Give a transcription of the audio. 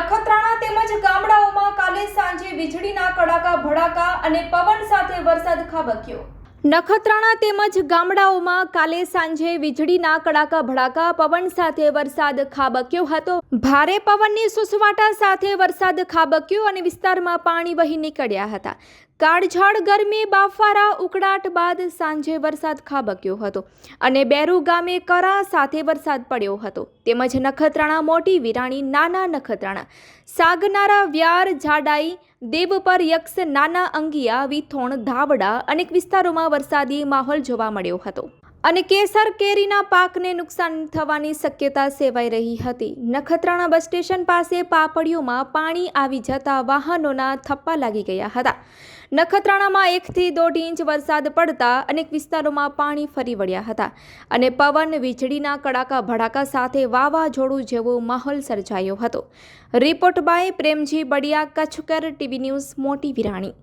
નખત્રાણા તેમજ ગામડાઓમાં કાલે સાંજે વીજળીના કડાકા, ભડાકા અને પવન સાથે વરસાદ ખાબક્યો. નખત્રાણા તેમજ ગામડાઓમાં કાલે સાંજે વીજળીના કડાકા, ભડાકા, પવન સાથે વરસાદ ખાબક્યો હતો. ભારે પવનની સુસવાટા સાથે વરસાદ ખાબક્યો અને વિસ્તારમાં પાણી વહી નીકળ્યા હતા. કાળઝાળ ગરમી બાફારા ઉકળાટ બાદ સાંજે વરસાદ ખાબક્યો હતો અને બેરુ ગામે કરા સાથે વરસાદ પડ્યો હતો. તેમજ નખત્રાણા મોટી વિરાણી, નાના નખત્રાણા, સાગનારા વ્યાર, જાડાઈ, દેવ પર યક્ષ, નાના અંગિયા, વિથોણ, ધાવડા અનેક વિસ્તારોમાં વરસાદી માહોલ જોવા મળ્યો હતો. અને કેસર કેરીના પાકને નુકસાન થવાની શક્યતા સેવાઈ રહી હતી. નખત્રાણા બસ સ્ટેશન પાસે પાપડીઓમાં પાણી આવી જતા વાહનોના થપ્પા લાગી ગયા હતા. નખત્રાણામાં એકથી દોઢ ઇંચ વરસાદ પડતા અનેક વિસ્તારોમાં પાણી ફરી વળ્યા હતા અને પવન વીજળીના કડાકા ભડાકા સાથે વાવાઝોડું જેવો માહોલ સર્જાયો હતો. Report by Premji Badiya, Kutchkar TV news, Moti Virani.